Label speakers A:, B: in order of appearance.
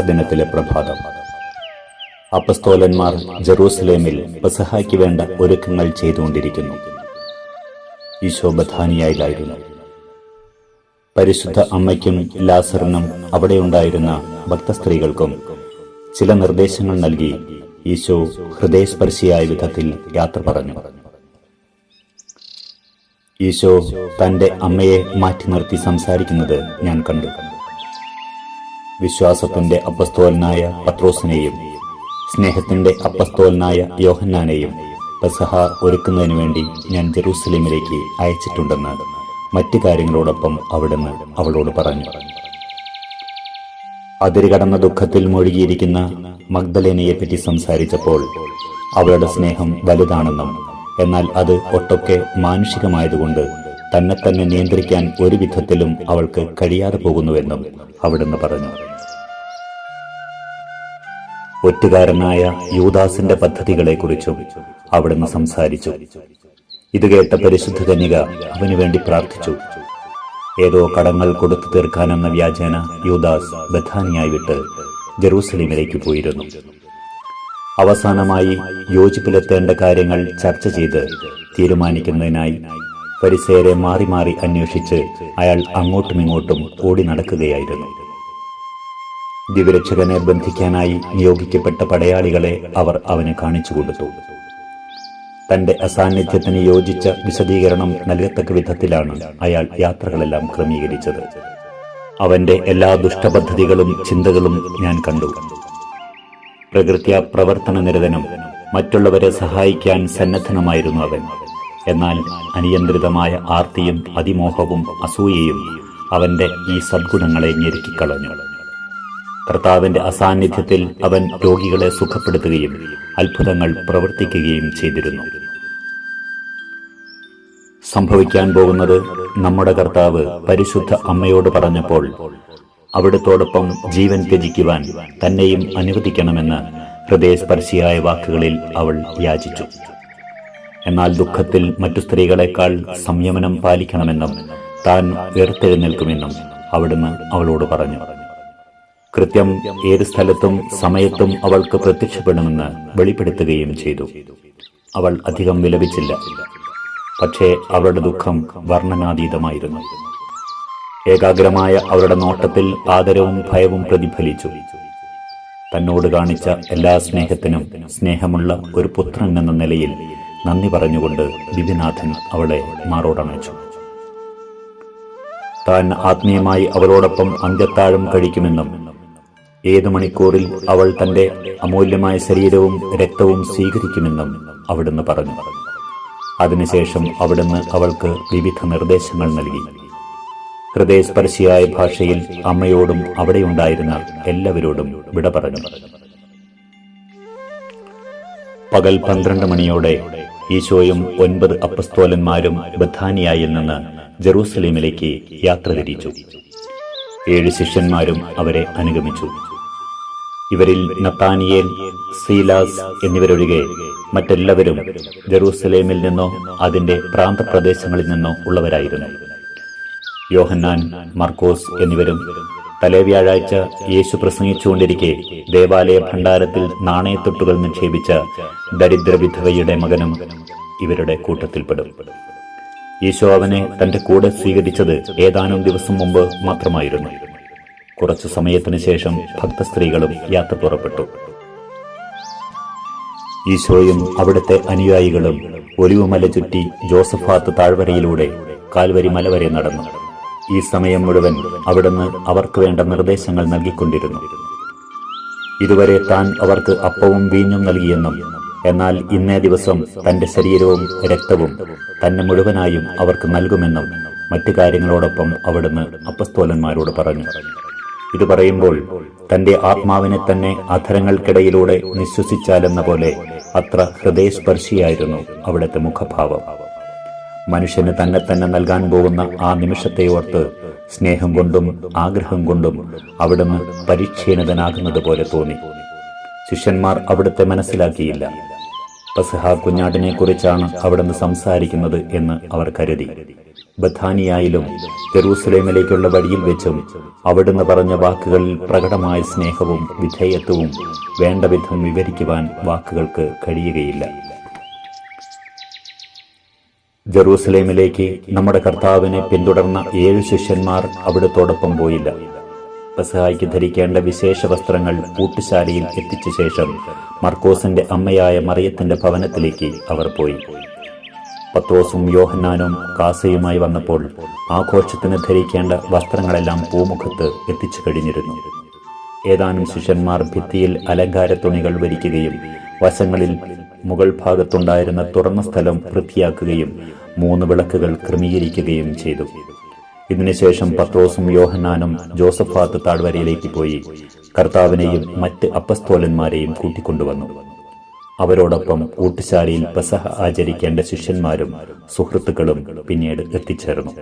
A: ദിനത്തിലെ പ്രഭാതം. അപ്പസ്തോലന്മാർ ജെറൂസലേമിൽ പെസഹായ്ക്ക് വേണ്ട ഒരുക്കങ്ങൾ ചെയ്തുകൊണ്ടിരിക്കുന്നു. ഈശോ ബഥാനിയായിലായിരുന്നു പരിശുദ്ധ അമ്മയ്ക്കും ലാസറിനും അവിടെയുണ്ടായിരുന്ന ഭക്തസ്ത്രീകൾക്കും ചില നിർദ്ദേശങ്ങൾ നൽകി ഈശോ ഹൃദയസ്പർശിയായ വിധത്തിൽ യാത്ര പറഞ്ഞു. ഈശോ തന്റെ അമ്മയെ മാറ്റി നിർത്തി സംസാരിക്കുന്നത് ഞാൻ കണ്ടു. വിശ്വാസത്തിന്റെ അപ്പസ്തോലനായ പത്രോസിനെയും സ്നേഹത്തിന്റെ അപ്പസ്തോലനായ യോഹന്നാനെയും പെസഹ ഒരുക്കുന്നതിന് വേണ്ടി ഞാൻ ജെറൂസലേമിലേക്ക് അയച്ചിട്ടുണ്ടെന്ന് മറ്റു കാര്യങ്ങളോടൊപ്പം അവിടുന്ന് അവളോട് പറഞ്ഞു. അതിരുകടന്ന ദുഃഖത്തിൽ മുഴുകിയിരിക്കുന്ന മഗ്ദലേനയെപ്പറ്റി സംസാരിച്ചപ്പോൾ അവളുടെ സ്നേഹം വലുതാണെന്നും എന്നാൽ അത് ഒട്ടൊക്കെ മാനുഷികമായതുകൊണ്ട് തന്നെ തന്നെ നിയന്ത്രിക്കാൻ ഒരു വിധത്തിലും അവൾക്ക് കഴിയാതെ പോകുന്നുവെന്നും അവിടുന്ന് പറഞ്ഞു. ഒറ്റുകാരനായ യൂദാസിന്റെ പദ്ധതികളെക്കുറിച്ചും അവിടുന്ന് സംസാരിച്ചു. ഇത് കേട്ട പരിശുദ്ധ കന്യക അവനു വേണ്ടി പ്രാർത്ഥിച്ചു. ഏതോ കടങ്ങൾ കൊടുത്തു തീർക്കാനെന്ന വ്യാജേന യൂദാസ് ബഥാനിയായി വിട്ട് ജെറൂസലേമിലേക്ക് പോയിരുന്നു. അവസാനമായി യോജിപ്പിലെത്തേണ്ട കാര്യങ്ങൾ ചർച്ച ചെയ്ത് തീരുമാനിക്കുന്നതിനായി പരിസേരെ മാറി മാറി അന്വേഷിച്ച് അയാൾ അങ്ങോട്ടും ഇങ്ങോട്ടും ഓടി നടക്കുകയായിരുന്നു. ദിവരക്ഷകനെ ബന്ധിക്കാനായി നിയോഗിക്കപ്പെട്ട പടയാളികളെ അവർ അവന് കാണിച്ചു കൊടുത്തു. തന്റെ അസാന്നിധ്യത്തിന് യോജിച്ച വിശദീകരണം നൽകത്തക്ക വിധത്തിലാണ് അയാൾ യാത്രകളെല്ലാം ക്രമീകരിച്ചത്. അവന്റെ എല്ലാ ദുഷ്ടപദ്ധതികളും ചിന്തകളും ഞാൻ കണ്ടു. പ്രകൃത്യ പ്രവർത്തന നിരതനും മറ്റുള്ളവരെ സഹായിക്കാൻ സന്നദ്ധനുമായിരുന്നു അവൻ. എന്നാൽ അനിയന്ത്രിതമായ ആർത്തിയും അതിമോഹവും അസൂയയും അവന്റെ ഈ സദ്ഗുണങ്ങളെ ഞെരുക്കിക്കളഞ്ഞു. കർത്താവിന്റെ അസാന്നിധ്യത്തിൽ അവൻ രോഗികളെ സുഖപ്പെടുത്തുകയും അത്ഭുതങ്ങൾ പ്രവർത്തിക്കുകയും ചെയ്തിരുന്നു. സംഭവിക്കാൻ പോകുന്നത് നമ്മുടെ കർത്താവ് പരിശുദ്ധ അമ്മയോട് പറഞ്ഞപ്പോൾ അവിടുത്തോടൊപ്പം ജീവൻ ത്യജിക്കുവാൻ തന്നെയും അനുവദിക്കണമെന്ന് ഹൃദയസ്പർശിയായ വാക്കുകളിൽ അവൾ യാചിച്ചു. എന്നാൽ ദുഃഖത്തിൽ മറ്റു സ്ത്രീകളെക്കാൾ സംയമനം പാലിക്കണമെന്നും താൻ ഉയർത്തെഴുന്നേൽക്കുമെന്നും അവിടുന്ന് അവളോട് പറഞ്ഞു. കൃത്യം ഏത് സ്ഥലത്തും സമയത്തും അവൾക്ക് പ്രത്യക്ഷപ്പെടുമെന്ന് വെളിപ്പെടുത്തുകയും ചെയ്തു. അവൾ അധികം വിലപിച്ചില്ല. പക്ഷേ അവളുടെ ദുഃഖം വർണനാതീതമായിരുന്നു. ഏകാഗ്രമായ അവരുടെ നോട്ടത്തിൽ ആദരവും ഭയവും പ്രതിഫലിച്ചു. തന്നോട് കാണിച്ച എല്ലാ സ്നേഹത്തിനും സ്നേഹമുള്ള ഒരു പുത്രൻ എന്ന നിലയിൽ നന്ദി പറഞ്ഞുകൊണ്ട് ബിബിനാഥൻ അവളെ മാറോടണച്ചു. താൻ ആത്മീയമായി അവളോടൊപ്പം അന്ത്യത്താഴം കഴിക്കുമെന്നും ഏതു മണിക്കൂറിൽ അവൾ തന്റെ അമൂല്യമായ ശരീരവും രക്തവും സ്വീകരിക്കുമെന്നും അവിടുന്ന് പറഞ്ഞു. അതിനുശേഷം അവിടുന്ന് അവൾക്ക് വിവിധ നിർദ്ദേശങ്ങൾ നൽകി. ഹൃദയസ്പർശിയായ ഭാഷയിൽ അമ്മയോടും അവിടെയുണ്ടായിരുന്ന എല്ലാവരോടും വിട പറഞ്ഞു. പകൽ പന്ത്രണ്ട് മണിയോടെ ഈശോയും ഒൻപത് അപ്പസ്തോലന്മാരും ബഥാനിയായിൽ നിന്ന് ജെറൂസലേമിലേക്ക് യാത്ര തിരിച്ചു. ഏഴ് ശിഷ്യന്മാരും അവരെ അനുഗമിച്ചു. ഇവരിൽ നത്താനിയേൽ സീലാസ് എന്നിവരൊഴികെ മറ്റെല്ലാവരും ജെറൂസലേമിൽ നിന്നോ അതിന്റെ പ്രാന്തപ്രദേശങ്ങളിൽ നിന്നോ ഉള്ളവരായിരുന്നു. യോഹന്നാൻ മർക്കോസ് എന്നിവരും തലേ വ്യാഴാഴ്ച യേശു പ്രസംഗിച്ചുകൊണ്ടിരിക്കെ ദേവാലയ ഭണ്ഡാരത്തിൽ നാണയത്തൊട്ടുകൾ നിക്ഷേപിച്ച ദരിദ്രവിധവയുടെ മകനും ഇവരുടെ കൂട്ടത്തിൽപ്പെടും. ഈശോ അവനെ തന്റെ കൂടെ സ്വീകരിച്ചത് ഏതാനും ദിവസം മുമ്പ് മാത്രമായിരുന്നു. കുറച്ചു സമയത്തിനു ശേഷം ഭക്തസ്ത്രീകളും യാത്ര പുറപ്പെട്ടു. ഈശോയും അവിടുത്തെ അനുയായികളും ഒലിവുമല ചുറ്റി ജോസഫാത്ത് താഴ്വരയിലൂടെ കാൽവരി മല വരെ നടന്നു. ഈ സമയം മുഴുവൻ അവിടുന്ന് അവർക്ക് വേണ്ട നിർദ്ദേശങ്ങൾ നൽകിക്കൊണ്ടിരുന്നു. ഇതുവരെ താൻ അവർക്ക് അപ്പവും വീഞ്ഞും നൽകിയെന്നും എന്നാൽ ഇന്നേ ദിവസം തന്റെ ശരീരവും രക്തവും തന്നെ മുഴുവനായും അവർക്ക് നൽകുമെന്നും മറ്റു കാര്യങ്ങളോടൊപ്പം അവിടുന്ന് അപ്പസ്തോലന്മാരോട് പറഞ്ഞു. ഇത് പറയുമ്പോൾ തന്റെ ആത്മാവിനെ തന്നെ അധരങ്ങൾക്കിടയിലൂടെ നിശ്വസിച്ചാലെന്ന പോലെ അത്ര ഹൃദയസ്പർശിയായിരുന്നു അവിടുത്തെ മുഖഭാവം. മനുഷ്യന് തന്നെ തന്നെ നൽകാൻ പോകുന്ന ആ നിമിഷത്തെ ഓർത്ത് സ്നേഹം കൊണ്ടും ആഗ്രഹം കൊണ്ടും അവിടുന്ന് പരിച്ഛേദിതനാകുന്നത് പോലെ തോന്നി. ശിഷ്യന്മാർ അവിടുത്തെ മനസ്സിലാക്കിയില്ല. പസഹ കുഞ്ഞാടിനെ കുറിച്ചാണ് അവിടുന്ന് സംസാരിക്കുന്നത് എന്ന് അവർ കരുതി. ബഥാനിയായാലും ജെറൂസലേമിലേക്കുള്ള വഴിയിൽ വെച്ചും അവിടുന്ന് പറഞ്ഞ വാക്കുകളിൽ പ്രകടമായ സ്നേഹവും വിധേയത്വവും വേണ്ടവിധം വിവരിക്കുവാൻ വാക്കുകൾക്ക് കഴിയുകയില്ല. ജെറൂസലേമിലേക്ക് നമ്മുടെ കർത്താവിനെ പിന്തുടർന്ന ഏഴ് ശിഷ്യന്മാർ അവിടത്തോടൊപ്പം പോയില്ല. പെസഹായ്ക്ക് ധരിക്കേണ്ട വിശേഷ വസ്ത്രങ്ങൾ കൂട്ടുശാലയിൽ എത്തിച്ച ശേഷം മർക്കോസിന്റെ അമ്മയായ മറിയത്തിന്റെ ഭവനത്തിലേക്ക് അവർ പോയി. പത്രോസും യോഹന്നാനും കാസയുമായി വന്നപ്പോൾ ആഘോഷത്തിന് ധരിക്കേണ്ട വസ്ത്രങ്ങളെല്ലാം പൂമുഖത്ത് എത്തിച്ചു കഴിഞ്ഞിരുന്നു. ഏതാനും ശിഷ്യന്മാർ ഭിത്തിയിൽ അലങ്കാര തുണികൾ വരിക്കുകയും വശങ്ങളിൽ മുകൾ ഭാഗത്തുണ്ടായിരുന്ന തുറന്ന സ്ഥലം വൃത്തിയാക്കുകയും മൂന്ന് വിളക്കുകൾ ക്രമീകരിക്കുകയും ചെയ്തു. ഇതിനുശേഷം പത്രോസും യോഹന്നാനും ജോസഫാത്ത് താഴ്വരയിലേക്ക് പോയി കർത്താവിനെയും മറ്റ് അപ്പസ്തോലന്മാരെയും കൂട്ടിക്കൊണ്ടുവന്നു. അവരോടൊപ്പം ഊട്ടുശാലയിൽ പെസഹ ആചരിക്കേണ്ട ശിഷ്യന്മാരും സുഹൃത്തുക്കളും പിന്നീട് എത്തിച്ചേർന്നു.